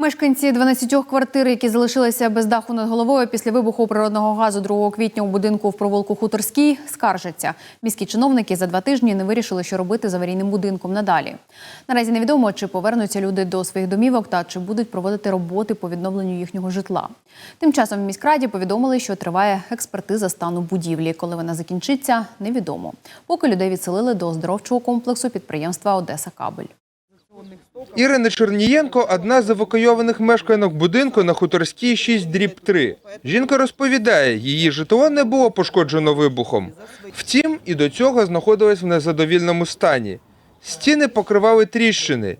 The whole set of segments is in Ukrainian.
Мешканці 12 квартир, які залишилися без даху над головою після вибуху природного газу 2 квітня у будинку в провулку Хуторській, скаржаться. Міські чиновники за два тижні не вирішили, що робити з аварійним будинком надалі. Наразі невідомо, чи повернуться люди до своїх домівок та чи будуть проводити роботи по відновленню їхнього житла. Тим часом в міськраді повідомили, що триває експертиза стану будівлі. Коли вона закінчиться, невідомо. Поки людей відселили до оздоровчого комплексу підприємства Одеса Кабель. Ірина Чернієнко – одна з евакуйованих мешканок будинку на Хуторській 6 дріб 3. Жінка розповідає, її житло не було пошкоджено вибухом. Втім, і до цього знаходилось в незадовільному стані. Стіни покривали тріщини.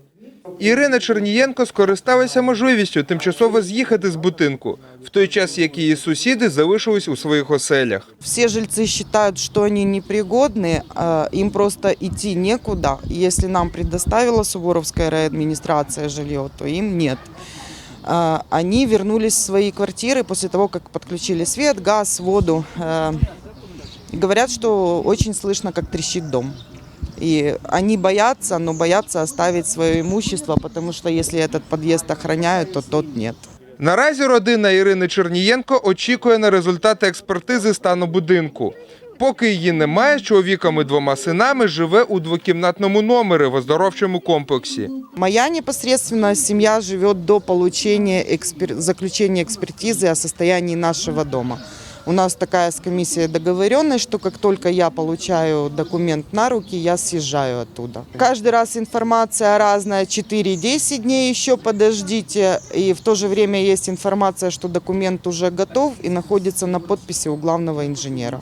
Ірина Чернієнко скористалася можливістю тимчасово з'їхати з будинку, в той час як її сусіди залишились у своїх оселях. Все жильцы считают, что они непригодны, а, им просто идти некуда. И Если нам предоставила Суворовская райадминистрация жилье, то им нет. А, Они вернулись в свои квартиры после того, как подключили свет, газ, воду. А, и Говорят, что очень слышно, как трещит дом. И они боятся, но боятся оставить свое имущество, потому что если этот подъезд охраняют, то тот нет. Наразі родина Ірини Чернієнко очікує на результати експертизи стану будинку. Поки її немає, з чоловіком і двома синами живе у двокімнатному номері в оздоровчому комплексі. Моя непосредственно семья живет до получения экспер- заключения экспертизы о состоянии нашего дома. У нас такая с комиссией договоренность, что как только я получаю документ на руки, я съезжаю оттуда. Каждый раз информация разная, 4-10 дней еще подождите. И в то же время есть информация, что документ уже готов и находится на подписи у главного инженера.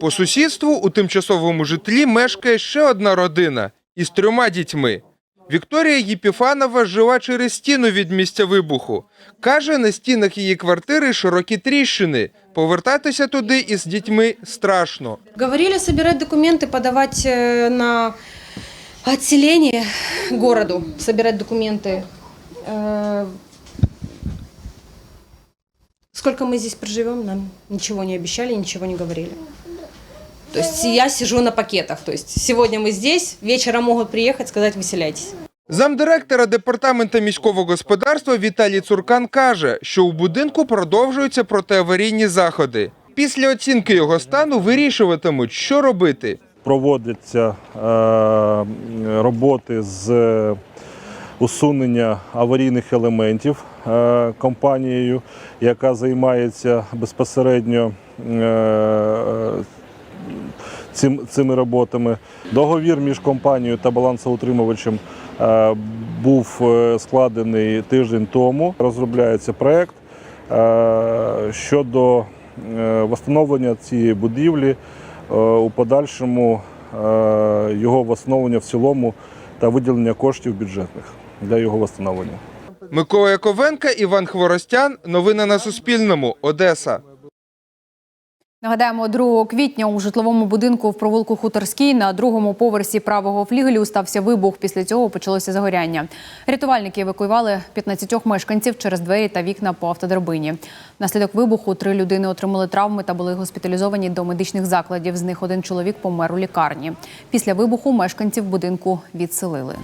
По сусідству у тимчасовому житлі мешкає ще одна родина із трьома дітьми. Вікторія Єпіфанова жила через стіну від місця вибуху. Каже, на стінах її квартири широкі тріщини. Повертатися туди із дітьми страшно. Говорили собирать документы, подавать э, на отселение городу, собирать документы. Э, Сколько мы здесь проживем, нам ничего не обещали, ничего не говорили. То есть я сижу на пакетах. То есть сегодня мы здесь, вечером могут приехать, сказать выселяйтесь. Замдиректора департаменту міського господарства Віталій Цуркан каже, що у будинку продовжуються протиаварійні заходи. Після оцінки його стану вирішуватимуть, що робити. проводяться е, роботи з усунення аварійних елементів е, компанією, яка займається безпосередньо е, цим, цими роботами. Договір між компанією та балансоутримувачем е, був е, складений тиждень тому. Розробляється проект е, щодо встановлення цієї будівлі у подальшому його встановлення в цілому та виділення коштів бюджетних для його встановлення. Микола Яковенка, Іван Хворостян. Новини на Суспільному. Одеса. Нагадаємо, 2 квітня у житловому будинку в провулку Хуторській на другому поверсі правого флігелю стався вибух. Після цього почалося загоряння. Рятувальники евакуювали 15 мешканців через двері та вікна по автодрабині. Внаслідок вибуху три людини отримали травми та були госпіталізовані до медичних закладів. З них один чоловік помер у лікарні. Після вибуху мешканців будинку відселили.